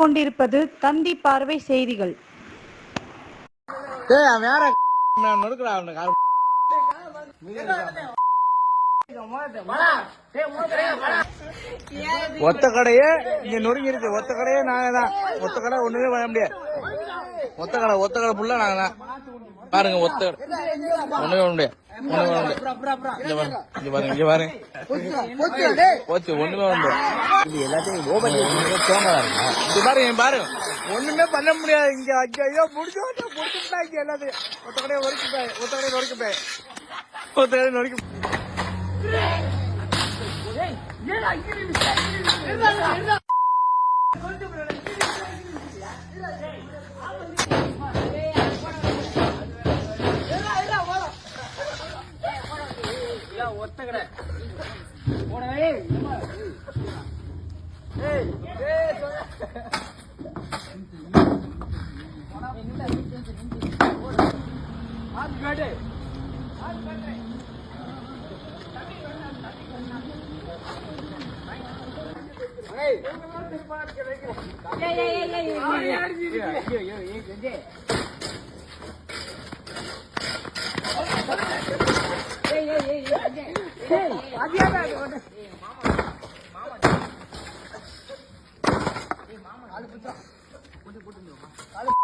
கொண்டிருப்பது தந்தி பார்வை செய்திகள். வேற நான் ஒத்த கடையே இங்க நொறுங்கி இருக்கு ஒத்த கடையே நாங்க தான். ஒத்த கடை ஒண்ணுமே பண்ண முடியாது. ஒத்த கடை ஒத்த கடை ஃபுல்லா நாங்க தான். பாருங்க ஒத்த கடை. ஒண்ணுமே பண்ண முடியாது. ஒண்ணுமே பண்ண முடியாது இங்க பாருங்க இங்க பாருங்க இங்க பாருங்க போச்சு ஒண்ணுமே பண்ண முடியாது இது எல்லாத்தையும் ஓபன் இங்க பாருங்க இங்க பாருங்க ஒண்ணுமே பண்ண முடியாது இங்க அங்க ஐயோ முடிச்சு முடிச்சுட்டா இங்க எல்லாத்தையும் ஒத்த கடையை ஒருக்கி போய் ஒத்த கடையை நொறுக்கி போய் நொறுக்கி ஒத்துக்கிறேன் காட்டு ஏய் ஏய் ஏய் ஏய் ஏய் ஏய் ஏய் ஏய் ஏய் ஏய் மாமா